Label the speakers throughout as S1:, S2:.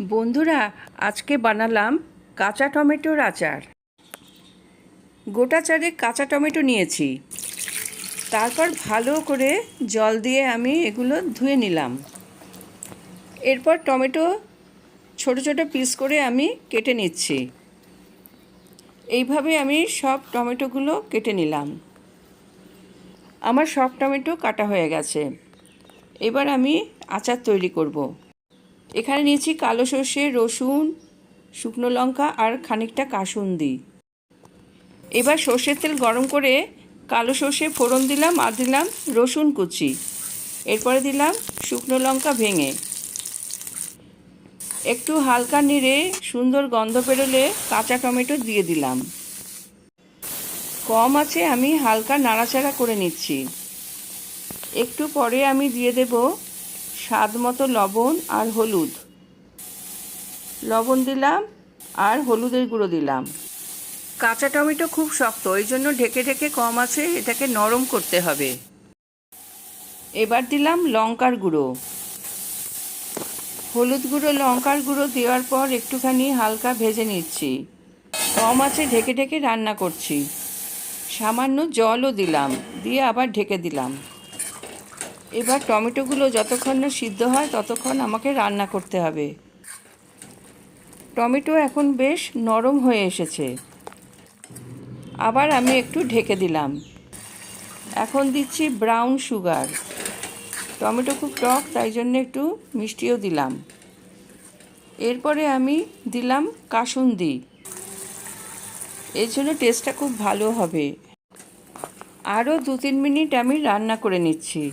S1: বন্ধুরা, আজকে বানালাম কাঁচা টমেটোর আচার। গোটা চারে কাঁচা টমেটো নিয়েছি। তারপর ভালো করে জল দিয়ে আমি এগুলো ধুয়ে নিলাম। এরপর টমেটো ছোট ছোট পিস করে আমি কেটে নিচ্ছি। এইভাবে আমি সব টমেটোগুলো কেটে নিলাম। আমার সব টমেটো কাটা হয়ে গেছে। এবার আমি আচার তৈরি করব। এখানে নিয়েছি কালো সর্ষে, রসুন, শুকনো লঙ্কা আর খানিকটা কাসুন্দি। এবার সর্ষের তেল গরম করে কালো সর্ষে ফোড়ন দিলাম আর দিলাম রসুন কুচি। এরপরে দিলাম শুকনো লঙ্কা ভেঙে। একটু হালকা নেড়ে সুন্দর গন্ধ বেরোলে কাঁচা টমেটো দিয়ে দিলাম। কম আছে আমি হালকা নাড়াচাড়া করে নিচ্ছি। একটু পরে আমি দিয়ে দেব স্বাদ মতো লবণ আর হলুদ। লবণ দিলাম আর হলুদের গুঁড়ো দিলাম। কাঁচা টমেটো খুব শক্ত ওই জন্য ঢেকে ঢেকে কম আছে, এটাকে নরম করতে হবে। এবার দিলাম লঙ্কার গুঁড়ো। হলুদ গুঁড়ো, লঙ্কার গুঁড়ো দেওয়ার পর একটুখানি হালকা ভেজে নিচ্ছি। কম আছে, ঢেকে ঢেকে রান্না করছি। সামান্য জলও দিলাম, দিয়ে আবার ঢেকে দিলাম। এবার টমেটোগুলো যতক্ষণ না সিদ্ধ হয়, ততক্ষণ আমাকে রান্না করতে হবে। টমেটো এখন বেশ নরম হয়ে এসেছে। আবার আমি একটু ঢেকে দিলাম। এখন দিচ্ছি ব্রাউন সুগার। টমেটো খুব টক, তাই জন্য একটু মিষ্টিও দিলাম। এরপরে আমি দিলাম কাসুন্দি। এর জন্য টেস্টটা খুব ভালো হবে। আরও দু তিন মিনিট আমি রান্না করে নিচ্ছি।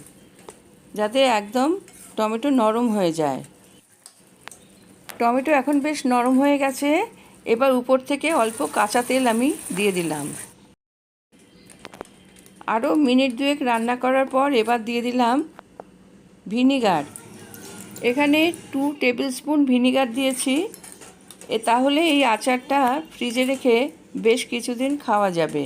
S1: যাতে একদম টমেটো নরম হয়ে যায়। টমেটো এখন বেশ নরম হয়ে গেছে। এবার উপর থেকে অল্প কাঁচা তেল আমি দিয়ে দিলাম। আরও মিনিট দুয়েক রান্না করার পর এবার দিয়ে দিলাম ভিনিগার। এখানে টু টেবিল স্পুন ভিনিগার দিয়েছি। এ তাহলে এই আচারটা ফ্রিজে রেখে বেশ কিছুদিন খাওয়া যাবে।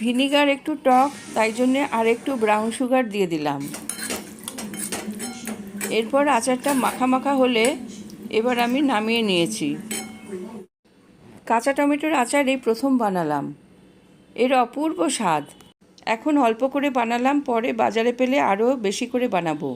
S1: ভিনিগার একটু টক, তাই জন্যে আর একটু ব্রাউন সুগার দিয়ে দিলাম। এরপর আচারটা মাখা মাখা হলে এবার আমি নামিয়ে নিয়েছি। কাঁচা টমেটোর আচার এই প্রথম বানালাম। এর অপূর্ব স্বাদ। এখন অল্প করে বানালাম, পরে বাজারে পেলে আরও বেশি করে বানাবো।